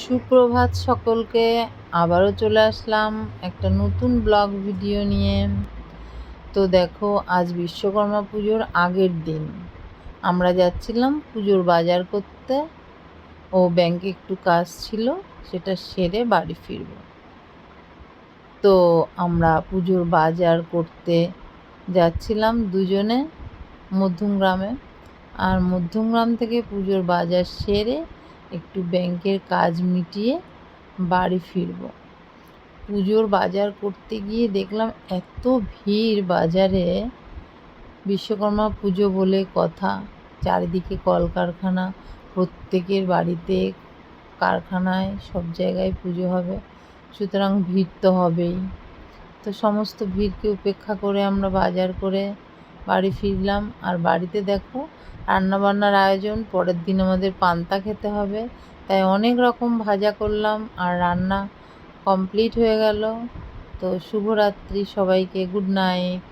সুপ্রভাত সকলকে, আবারও চলে আসলাম একটা নতুন ব্লগ ভিডিও নিয়ে। তো দেখো, আজ বিশ্বকর্মা পুজোর আগের দিন। আমরা যাচ্ছিলাম পুজোর বাজার করতে। ও ব্যাংকে একটু কাজ ছিল, সেটা সেরে বাড়ি ফিরব। তো আমরা পুজোর বাজার করতে যাচ্ছিলাম দুজনে মধ্যমগ্রামে। আর মধ্যমগ্রাম থেকে পুজোর বাজার সেরে একটু ব্যাংকের কাজ মিটিয়ে বাড়ি ফিরব। পুজোর বাজার করতে গিয়ে দেখলাম এত ভিড় বাজারে। বিশ্বকর্মা পুজো বলে কথা। চারিদিকে কলকারখানা, প্রত্যেকের বাড়িতে কারখানায় সব জায়গায় পুজো হবে। সুতরাং ভিড় তো হবেই। তো সমস্ত ভিড়কে উপেক্ষা করে আমরা বাজার করে বাড়ি ফিরলাম। আর বাড়িতে দেখো, রান্নাবান্নার আয়োজন, পরের দিন আমাদের পান্তা খেতে হবে। তাই অনেক রকম ভাজা করলাম আর রান্না কমপ্লিট হয়ে গেল। তো শুভরাত্রি সবাইকে, গুড নাইট।